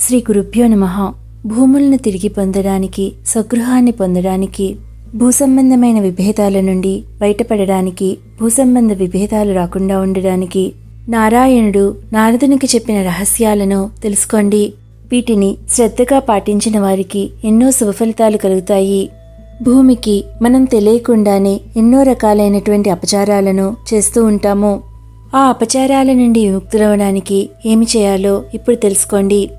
శ్రీ గురుభ్యో నమ. భూములను తిరిగి పొందడానికి స్వగృహాన్ని పొందడానికి భూసంబంధమైన విభేదాల నుండి బయటపడడానికి భూసంబంధ విభేదాలు రాకుండా ఉండడానికి నారాయణుడు నారదునికి చెప్పిన రహస్యాలను తెలుసుకోండి. వీటిని శ్రద్ధగా పాటించిన వారికి ఎన్నో శుభఫలితాలు కలుగుతాయి. భూమికి మనం తెలియకుండానే ఎన్నో రకాలైనటువంటి అపచారాలను చేస్తూ ఉంటాము. ఆ అపచారాల నుండి విముక్తులవడానికి ఏమి చేయాలో ఇప్పుడు తెలుసుకోండి.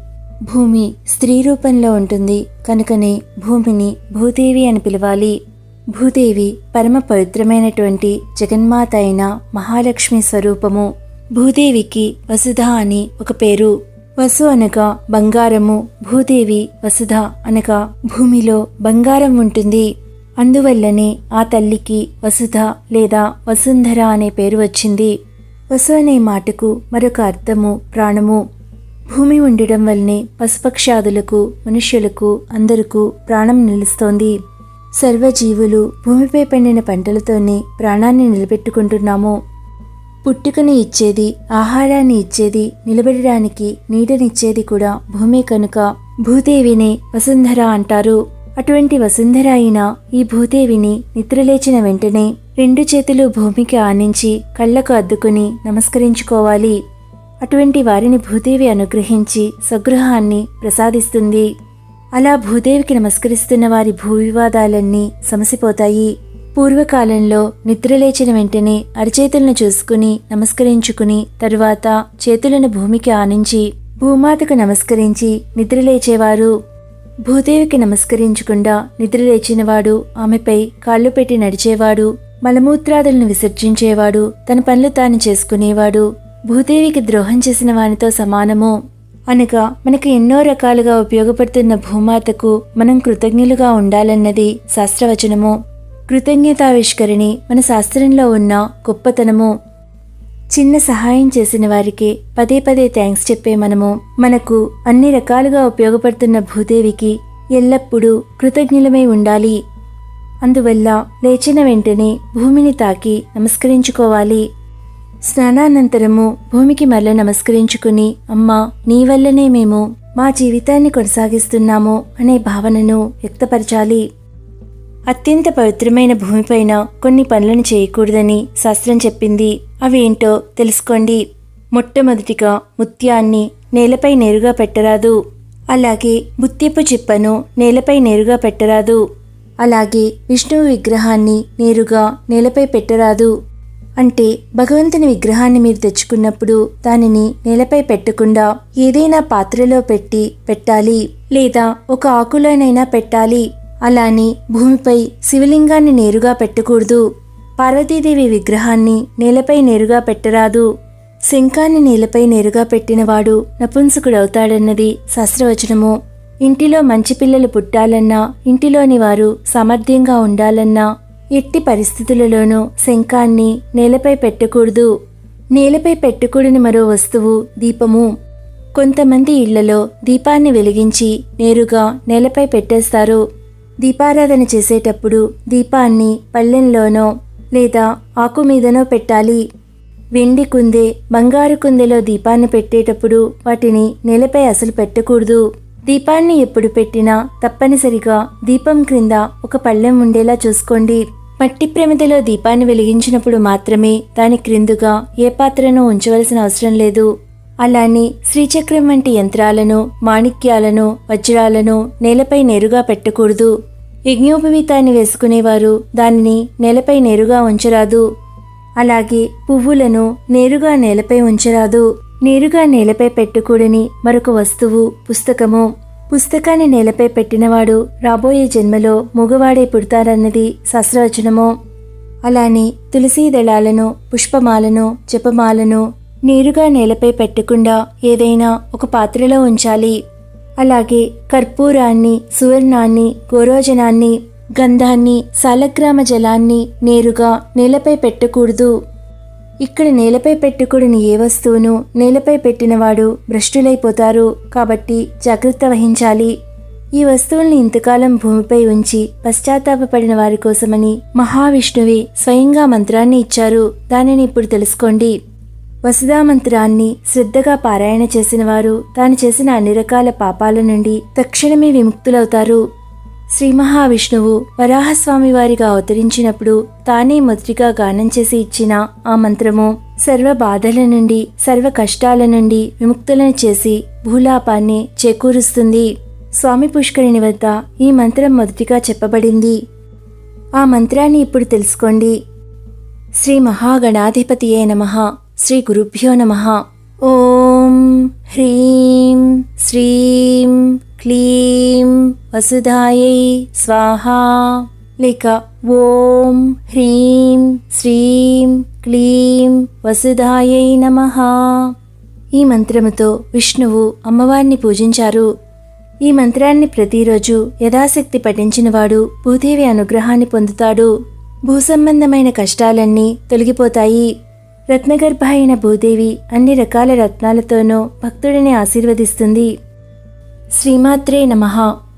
భూమి స్త్రీ రూపంలో ఉంటుంది. కనుకనే భూమిని భూదేవి అని పిలవాలి. భూదేవి పరమ పవిత్రమైనటువంటి జగన్మాత అయిన మహాలక్ష్మి స్వరూపము. భూదేవికి వసుధ అని ఒక పేరు. వసు అనగా బంగారము భూదేవి వసుధ అనగా భూమిలో బంగారం ఉంటుంది. అందువల్లనే ఆ తల్లికి వసుధ లేదా వసుంధర అనే పేరు వచ్చింది. వసు అనే మాటకు మరొక అర్థము ప్రాణము. భూమి ఉండడం వల్లనే పశుపక్షాదులకు మనుష్యులకు అందరకు ప్రాణం నిలుస్తోంది. సర్వజీవులు భూమిపై పండిన పంటలతోనే ప్రాణాన్ని నిలబెట్టుకుంటున్నాము. పుట్టుకని ఇచ్చేది ఆహారాన్ని ఇచ్చేది నిలబడడానికి నీడనిచ్చేది కూడా భూమే కనుక. భూదేవినే వసుంధర అంటారు. అటువంటి వసుంధర అయిన ఈ భూదేవిని నిద్రలేచిన వెంటనే రెండు చేతులు భూమికి ఆనించి కళ్ళకు అద్దుకుని నమస్కరించుకోవాలి. అటువంటి వారిని భూదేవి అనుగ్రహించి స్వగృహాన్ని ప్రసాదిస్తుంది. అలా భూదేవికి నమస్కరిస్తున్న వారి భూ వివాదాలన్నీ సమసిపోతాయి. పూర్వకాలంలో నిద్రలేచిన వెంటనే అరచేతులను చూసుకుని నమస్కరించుకుని తరువాత చేతులను భూమికి ఆనించి భూమాతకు నమస్కరించి నిద్రలేచేవారు. భూదేవికి నమస్కరించకుండా నిద్రలేచినవాడు ఆమెపై కాళ్ళు పెట్టి నడిచేవాడు. మలమూత్రాదులను విసర్జించేవాడు. తన పనులు తాను చేసుకునేవాడు. భూదేవికి ద్రోహం చేసిన వానితో సమానము అనగా మనకు ఎన్నో రకాలుగా ఉపయోగపడుతున్న భూమాతకు మనం కృతజ్ఞులుగా ఉండాలన్నది శాస్త్రవచనము. కృతజ్ఞతావిష్కరిణి మన శాస్త్రంలో ఉన్న గొప్పతనము. చిన్న సహాయం చేసిన వారికి పదే పదే థ్యాంక్స్ చెప్పే మనము. మనకు అన్ని రకాలుగా ఉపయోగపడుతున్న భూదేవికి ఎల్లప్పుడూ కృతజ్ఞులమై ఉండాలి. అందువల్ల లేచిన వెంటనే భూమిని తాకి నమస్కరించుకోవాలి. స్నానానంతరము భూమికి మరల నమస్కరించుకుని అమ్మా నీ వల్లనే మేము మా జీవితాన్ని కొనసాగిస్తున్నాము అనే భావనను వ్యక్తపరచాలి. అత్యంత పవిత్రమైన భూమిపైన కొన్ని పనులను చేయకూడదని శాస్త్రం చెప్పింది. అవేంటో తెలుసుకోండి. మొట్టమొదటిగా ముత్యాన్ని నేలపై నేరుగా పెట్టరాదు. అలాగే ముత్యపు చిప్పను నేలపై నేరుగా పెట్టరాదు. అలాగే విష్ణువు విగ్రహాన్ని నేరుగా నేలపై పెట్టరాదు. అంటే భగవంతుని విగ్రహాన్ని మీరు తెచ్చుకున్నప్పుడు దానిని నేలపై పెట్టకుండా ఏదైనా పాత్రలో పెట్టి పెట్టాలి లేదా ఒక ఆకులోనైనా పెట్టాలి. అలానే భూమిపై శివలింగాన్ని నేరుగా పెట్టకూడదు. పార్వతీదేవి విగ్రహాన్ని నేలపై నేరుగా పెట్టరాదు. శంఖాన్ని నేలపై నేరుగా పెట్టినవాడు నపుంసకుడవుతాడన్నది శాస్త్రవచనము. ఇంటిలో మంచి పిల్లలు పుట్టాలన్నా ఇంటిలోని వారు సామర్థ్యంగా ఉండాలన్నా ఎట్టి పరిస్థితులలోనూ శంఖాన్ని నేలపై పెట్టకూడదు. నేలపై పెట్టకూడని మరో వస్తువు దీపము. కొంతమంది ఇళ్ళలో దీపాన్ని వెలిగించి నేరుగా నేలపై పెట్టేస్తారు. దీపారాధన చేసేటప్పుడు దీపాన్ని పళ్ళెంలోనో లేదా ఆకు మీదనో పెట్టాలి. వెండి కుందే బంగారు కుందెలో దీపాన్ని పెట్టేటప్పుడు వాటిని నేలపై అసలు పెట్టకూడదు. దీపాన్ని ఎప్పుడు పెట్టినా తప్పనిసరిగా దీపం క్రింద ఒక పళ్ళెం ఉండేలా చూసుకోండి. మట్టి ప్రమిదలో దీపాన్ని వెలిగించినప్పుడు మాత్రమే దాని క్రిందుగా ఏ పాత్రను ఉంచవలసిన అవసరం లేదు. అలానే శ్రీచక్రం వంటి యంత్రాలను మాణిక్యాలను వజ్రాలను నేలపై నేరుగా పెట్టకూడదు. యజ్ఞోపవీతాన్ని వేసుకునేవారు దానిని నేలపై నేరుగా ఉంచరాదు. అలాగే పువ్వులను నేరుగా నేలపై ఉంచరాదు. నేరుగా నేలపై పెట్టకూడని మరొక వస్తువు పుస్తకము. పుస్తకాన్ని నేలపై పెట్టినవాడు రాబోయే జన్మలో మగవాడే పుడతారన్నది శాస్త్రవచనము. అలానే తులసీ దళాలను పుష్పమాలను జపమాలను నేరుగా నేలపై పెట్టకుండా ఏదైనా ఒక పాత్రలో ఉంచాలి. అలాగే కర్పూరాన్ని సువర్ణాన్ని గోరోజనాన్ని గంధాన్ని సాలగ్రామ జలాన్ని నేరుగా నేలపై పెట్టకూడదు. ఇక్కడ నేలపై పెట్టుకుడిని ఏ వస్తువును నేలపై పెట్టినవాడు భ్రష్టులైపోతారు కాబట్టి జాగ్రత్త వహించాలి. ఈ వస్తువుల్ని ఇంతకాలం భూమిపై ఉంచి పశ్చాత్తాపడిన వారి కోసమని మహావిష్ణువే స్వయంగా మంత్రాన్ని ఇచ్చారు. దానిని ఇప్పుడు తెలుసుకోండి. వసుధా మంత్రాన్ని శ్రద్ధగా పారాయణ చేసిన వారు తాను చేసిన అన్ని రకాల పాపాల నుండి తక్షణమే విముక్తులవుతారు. శ్రీ మహావిష్ణువు వరాహస్వామి వారిగా అవతరించినప్పుడు తానే మొదటిగా గానం చేసి ఇచ్చిన ఆ మంత్రము సర్వ బాధల నుండి సర్వ కష్టాల నుండి విముక్తులను చేసి భూలాపాన్ని చేకూరుస్తుంది. స్వామి పుష్కరిణి వద్ద ఈ మంత్రం మొదటిగా చెప్పబడింది. ఆ మంత్రాన్ని ఇప్పుడు తెలుసుకోండి. శ్రీ మహాగణాధిపతియే నమ. శ్రీ గురుభ్యో నమ. ఓ హ్రీం శ్రీం క్లీం వసుధాయై స్వాహా. లేక ఓం హ్రీం శ్రీం క్లీం వసుధాయై నమ. ఈ మంత్రముతో విష్ణువు అమ్మవారిని పూజించారు. ఈ మంత్రాన్ని ప్రతిరోజు యథాశక్తి పఠించినవాడు భూదేవి అనుగ్రహాన్ని పొందుతాడు. భూసంబంధమైన కష్టాలన్నీ తొలగిపోతాయి. రత్నగర్భ అయిన భూదేవి అన్ని రకాల రత్నాలతోనూ భక్తుడిని ఆశీర్వదిస్తుంది. శ్రీమాత్రే నమః.